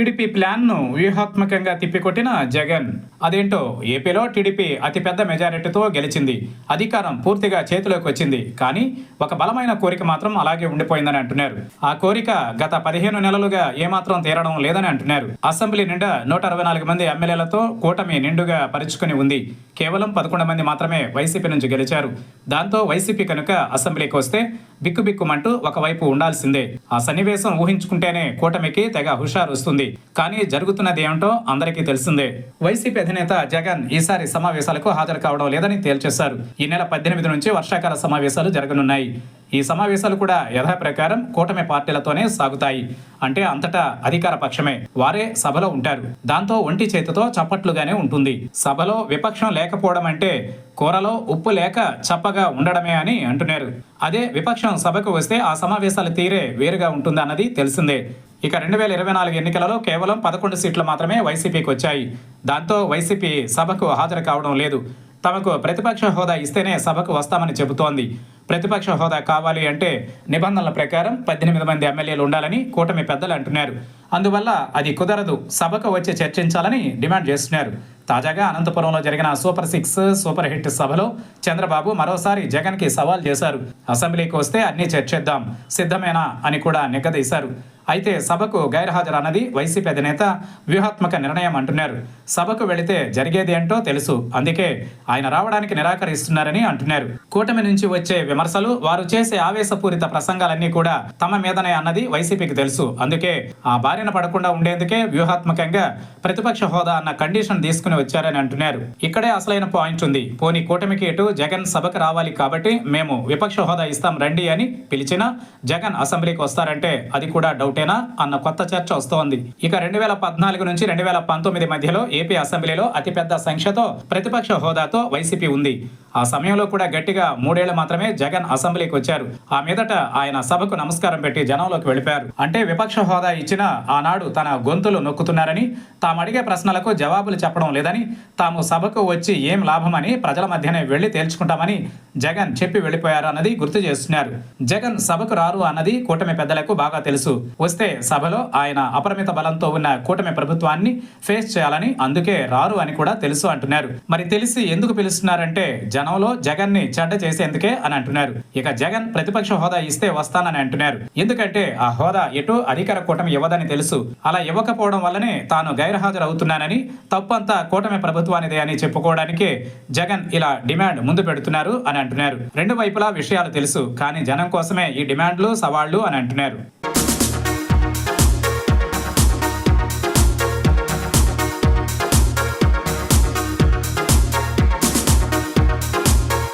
TDP ప్లాన్ను వ్యూహాత్మకంగా తిప్పికొట్టిన జగన్. అదేంటో ఏపీలో టీడీపీ అతిపెద్ద మెజారిటీతో గెలిచింది. అధికారం పూర్తిగా చేతిలోకి వచ్చింది. కానీ ఒక బలమైన కోరిక మాత్రం అలాగే ఉండిపోయిందని అంటున్నారు. ఆ కోరిక గత పదిహేను నెలలుగా ఏమాత్రం తీరడం లేదని అంటున్నారు. అసెంబ్లీ నిండా నూట అరవై నాలుగు మంది ఎమ్మెల్యేలతో కూటమి నిండుగా పరుచుకుని ఉంది. కేవలం పదకొండు మంది మాత్రమే వైసీపీ నుంచి గెలిచారు. దాంతో వైసీపీ కనుక అసెంబ్లీకి వస్తే బిక్కుబిక్కుమంటూ ఒకవైపు ఉండాల్సిందే. ఆ సన్నివేశం ఊహించుకుంటేనే కూటమికి తెగ హుషారు వస్తుంది కానీ జరుగుతున్నది ఏమిటో అందరికీ తెలిసిందే. వైసీపీ అధినేత జగన్ ఈసారి సమావేశాలకు హాజరు కావడం లేదని తేల్చేశారు. ఈ నెల పద్దెనిమిది నుంచి వర్షాకాల సమావేశాలు జరగనున్నాయి. ఈ సమావేశాలు కూడా యథాప్రకారం కూటమి పార్టీలతోనే సాగుతాయి. అంటే అంతటా అధికార పక్షమే. వారే సభలో ఉంటారు. దాంతో ఒంటి చేతితో చప్పట్లుగానే ఉంటుంది. సభలో విపక్షం లేకపోవడం అంటే కూరలో ఉప్పు లేక చప్పగా ఉండడమే అని అంటున్నారు. అదే విపక్షం సభకు వస్తే ఆ సమావేశాల తీరే వేరుగా ఉంటుందన్నది తెలిసిందే. ఇక రెండు వేల ఇరవై నాలుగు ఎన్నికలలో కేవలం పదకొండు సీట్లు మాత్రమే వైసీపీకి వచ్చాయి. దాంతో వైసీపీ సభకు హాజరు కావడం లేదు. తమకు ప్రతిపక్ష హోదా ఇస్తేనే సభకు వస్తామని చెబుతోంది. ప్రతిపక్ష హోదా కావాలి అంటే నిబంధనల ప్రకారం పద్దెనిమిది మంది ఎమ్మెల్యేలు ఉండాలని కూటమి పెద్దలు అంటున్నారు. అందువల్ల అది కుదరదు. సభకు వచ్చి చర్చించాలని డిమాండ్ చేస్తున్నారు. తాజాగా అనంతపురంలో జరిగిన సూపర్ సిక్స్ సూపర్ హిట్ సభలో చంద్రబాబు మరోసారి జగన్కి సవాల్ చేశారు. అసెంబ్లీకి వస్తే అన్నీ చర్చిద్దాం సిద్ధమేనా అని కూడా నిగ్గదీశారు. అయితే సభకు గైర్హాజరు అన్నది వైసీపీ అధినేత వ్యూహాత్మక నిర్ణయం అంటున్నారు. సభకు వెళితే జరిగేది ఏంటో తెలుసు. అందుకే ఆయన రావడానికి నిరాకరిస్తున్నారని అంటున్నారు. కూటమి నుంచి వచ్చే విమర్శలు వారు చేసే ఆవేశపూరిత ప్రసంగాలన్నీ కూడా తమ మీదనే అన్నది వైసీపీకి తెలుసు. అందుకే ఆ బారిన పడకుండా ఉండేందుకే వ్యూహాత్మకంగా ప్రతిపక్ష హోదా అన్న కండిషన్ తీసుకుని వచ్చారని అంటున్నారు. ఇక్కడే అసలైన పాయింట్ ఉంది. పోనీ కూటమికి ఎటు జగన్ సభకు రావాలి కాబట్టి మేము విపక్ష హోదా ఇస్తాం రండి అని పిలిచినా జగన్ అసెంబ్లీకి వస్తారంటే అది కూడా డౌట్. డౌటేనా అన్న కొత్త చర్చ వస్తోంది. ఇక రెండు వేల పద్నాలుగు నుంచి రెండు వేల పంతొమ్మిది మధ్యలో ఏపీ అసెంబ్లీలో అతిపెద్ద సంఖ్యతో ప్రతిపక్ష హోదాతో వైసీపీ ఉంది. ఆ సమయంలో కూడా గట్టిగా మూడేళ్ళు మాత్రమే జగన్ అసెంబ్లీకి వచ్చారు. ఆ మీదట ఆయన సభకు నమస్కారం పెట్టి జనంలోకి వెళ్ళిపోయారు. అంటే విపక్ష హోదా ఇచ్చిన ఆనాడు తన గొంతులు నొక్కుతున్నారని తాము అడిగే ప్రశ్నలకు జవాబులు చెప్పడం లేదని తాము సభకు వచ్చి ఏం లాభమని ప్రజల మధ్యనే వెళ్ళి తేల్చుకుంటామని జగన్ చెప్పి వెళ్ళిపోయారు అన్నది గుర్తు చేస్తున్నారు. జగన్ సభకు రారు అన్నది కూటమి పెద్దలకు బాగా తెలుసు. వస్తే సభలో ఆయన అపరిమిత బలంతో ఉన్న కూటమి ప్రభుత్వాన్ని ఫేస్ చేయాలని అందుకే రారు అని కూడా తెలుసు అంటున్నారు. మరి తెలిసి ఎందుకు పిలుస్తున్నారంటే జనంలో జగన్ని చెడ్డ చేసేందుకే అని అంటున్నారు. ఇక జగన్ ప్రతిపక్ష హోదా ఇస్తే వస్తానని అంటున్నారు. ఎందుకంటే ఆ హోదా ఎటు అధికార కూటమి ఇవ్వదని తెలుసు. అలా ఇవ్వకపోవడం వల్లనే తాను గైర్హాజరు అవుతున్నానని తప్పంతా కూటమి ప్రభుత్వానిదే అని చెప్పుకోవడానికి జగన్ ఇలా డిమాండ్ ముందు పెడుతున్నారు అని అంటున్నారు. రెండు వైపులా విషయాలు తెలుసు కానీ జనం కోసమే ఈ డిమాండ్లు సవాళ్ళు అని అంటున్నారు.